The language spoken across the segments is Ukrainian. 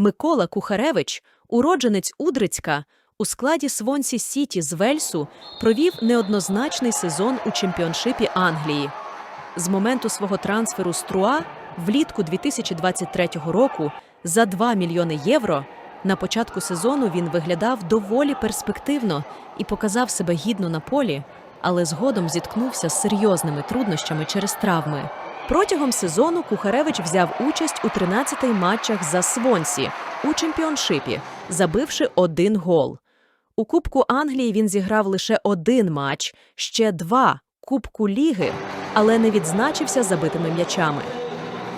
Микола Кухаревич, уродженець Удрицька, у складі Свонсі Сіті з Вельсу провів неоднозначний сезон у чемпіоншипі Англії. З моменту свого трансферу з Труа влітку 2023 року за 2 мільйони євро на початку сезону він виглядав доволі перспективно і показав себе гідно на полі, але згодом зіткнувся з серйозними труднощами через травми. Протягом сезону Кухаревич взяв участь у 13 матчах за Свонсі у чемпіоншипі, забивши один гол. У Кубку Англії він зіграв лише один матч, ще два Кубку Ліги, але не відзначився забитими м'ячами.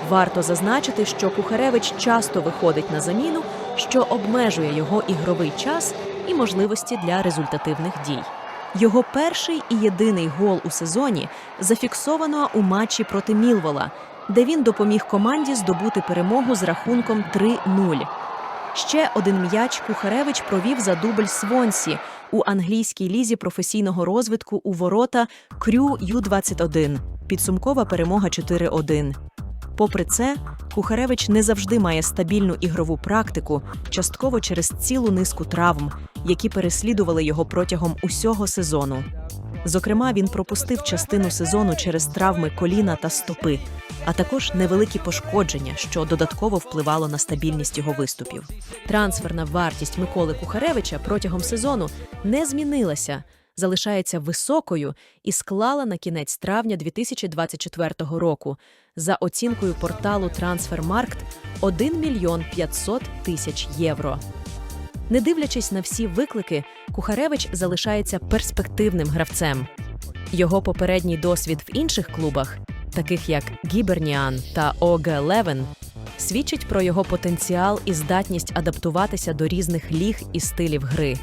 Варто зазначити, що Кухаревич часто виходить на заміну, що обмежує його ігровий час і можливості для результативних дій. Його перший і єдиний гол у сезоні зафіксовано у матчі проти Мілвола, де він допоміг команді здобути перемогу з рахунком 3-0. Ще один м'яч Кухаревич провів за дубль Свонсі у англійській лізі професійного розвитку у ворота Крю Ю-21. Підсумкова перемога 4-1. Попри це, Кухаревич не завжди має стабільну ігрову практику, частково через цілу низку травм, які переслідували його протягом усього сезону. Зокрема, він пропустив частину сезону через травми коліна та стопи, а також невеликі пошкодження, що додатково впливало на стабільність його виступів. Трансферна вартість Миколи Кухаревича протягом сезону не змінилася, залишається високою і склала на кінець травня 2024 року за оцінкою порталу Трансфермаркт 1 мільйон 500 тисяч євро. Не дивлячись на всі виклики, Кухаревич залишається перспективним гравцем. Його попередній досвід в інших клубах, таких як Гіберніан та ОГ Левен, свідчить про його потенціал і здатність адаптуватися до різних ліг і стилів гри.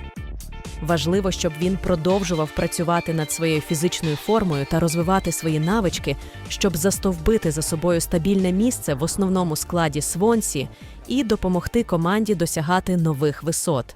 Важливо, щоб він продовжував працювати над своєю фізичною формою та розвивати свої навички, щоб застовбити за собою стабільне місце в основному складі Свонсі і допомогти команді досягати нових висот.